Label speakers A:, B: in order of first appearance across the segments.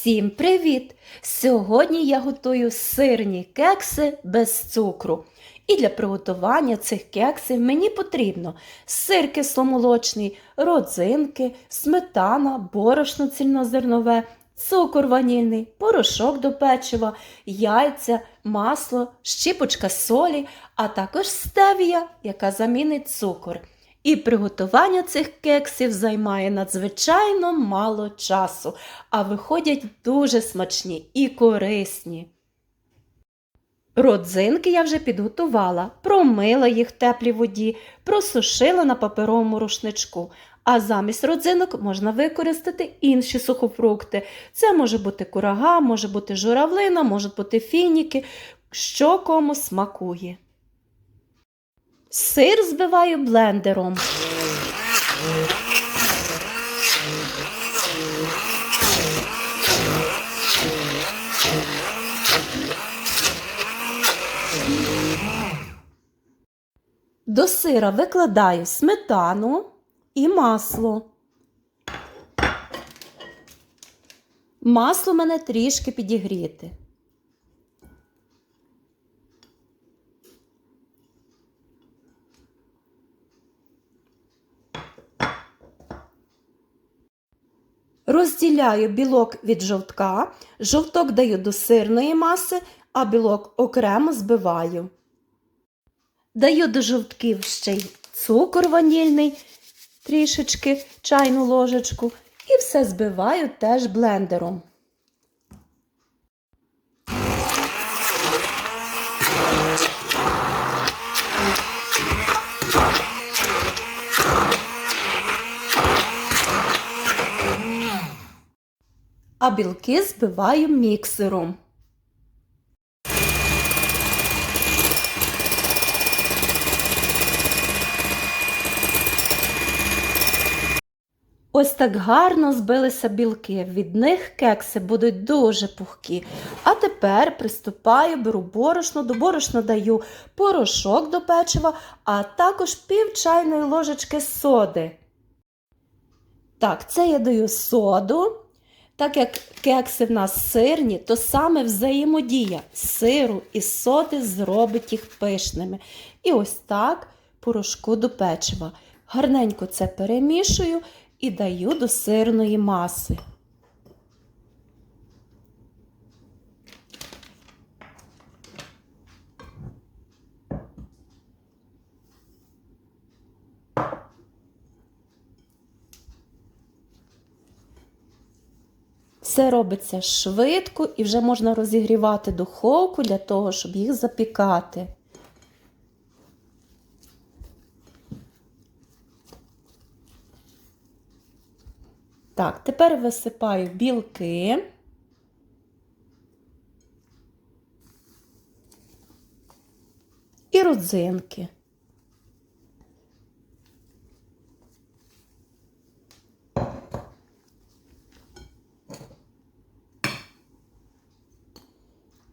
A: Всім привіт! Сьогодні я готую сирні кекси без цукру. І для приготування цих кексів мені потрібно сир кисломолочний, родзинки, сметана, борошно цільнозернове, цукор ванільний, порошок до печива, яйця, масло, щіпочка солі, а також стевія, яка замінить цукор. І приготування цих кексів займає надзвичайно мало часу, а виходять дуже смачні і корисні. Родзинки я вже підготувала, промила їх в теплій воді, просушила на паперовому рушничку. А замість родзинок можна використати інші сухофрукти. Це може бути курага, може бути журавлина, можуть бути фініки, що кому смакує. Сир збиваю блендером. До сира викладаю сметану і масло. Масло мене трішки підігріти. Розділяю білок від жовтка, жовток даю до сирної маси, а білок окремо збиваю. Даю до жовтків ще й цукор ванільний, трішечки чайну ложечку, і все збиваю теж блендером. А білки збиваю міксером. Ось так гарно збилися білки. Від них кекси будуть дуже пухкі. А тепер приступаю, беру борошно, до борошна даю порошок до печива, а також пів чайної ложечки соди. Так, це я даю соду. Так як кекси в нас сирні, то саме взаємодія сиру і соди зробить їх пишними. І ось так порошку до печива. Гарненько це перемішую і даю до сирної маси. Все робиться швидко і вже можна розігрівати духовку для того, щоб їх запікати. Так, тепер висипаю білки. І родзинки.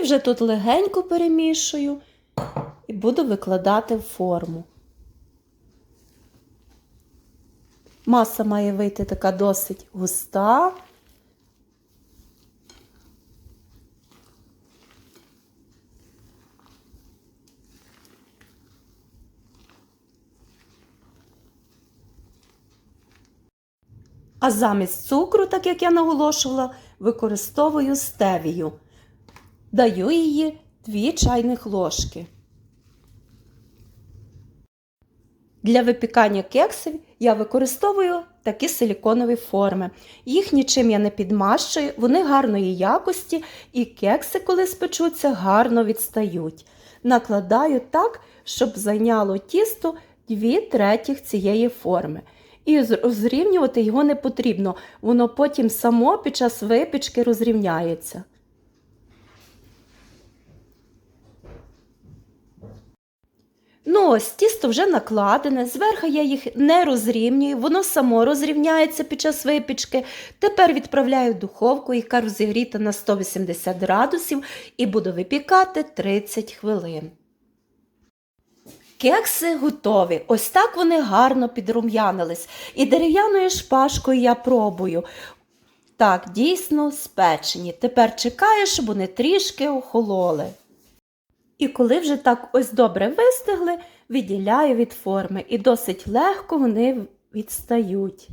A: І вже тут легенько перемішую і буду викладати в форму. Маса має вийти така досить густа. А замість цукру, так як я наголошувала, використовую стевію. Даю її 2 чайних ложки. Для випікання кексів я використовую такі силіконові форми. Їх нічим я не підмащую, вони гарної якості і кекси, коли спечуться, гарно відстають. Накладаю так, щоб зайняло тісто 2 третіх цієї форми. І розрівнювати його не потрібно, воно потім само під час випічки розрівняється. Ну, ось тісто вже накладене, зверху я їх не розрівнюю, воно само розрівняється під час випічки. Тепер відправляю в духовку, яка розігріта на 180 градусів, і буду випікати 30 хвилин. Кекси готові. Ось так вони гарно підрум'янились. І дерев'яною шпажкою я пробую. Так, дійсно спечені. Тепер чекаю, щоб вони трішки охололи. І коли вже так ось добре вистигли, відділяю від форми і досить легко вони відстають.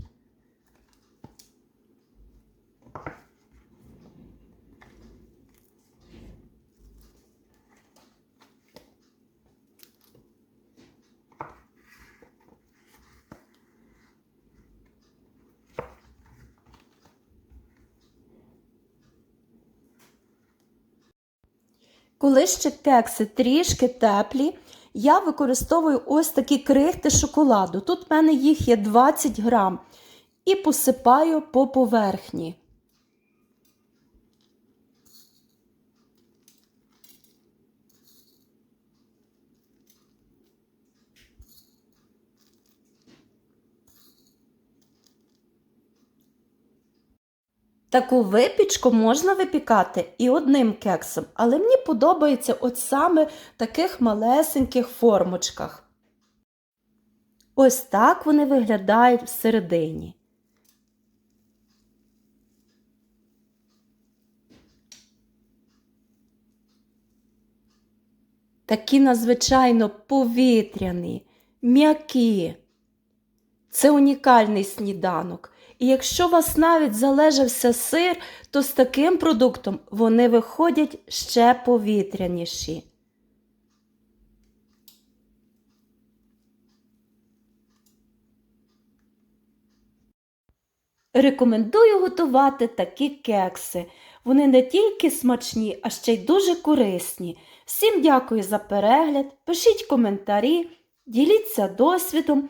A: Коли ще кекси трішки теплі, я використовую ось такі крихти шоколаду. Тут в мене їх є 20 грам. І посипаю по поверхні. Таку випічку можна випікати і одним кексом, але мені подобається от саме в таких малесеньких формочках. Ось так вони виглядають всередині. Такі надзвичайно повітряні, м'які. Це унікальний сніданок. І якщо вас навіть залежався сир, то з таким продуктом вони виходять ще повітряніші. Рекомендую готувати такі кекси. Вони не тільки смачні, а ще й дуже корисні. Всім дякую за перегляд, пишіть коментарі, діліться досвідом,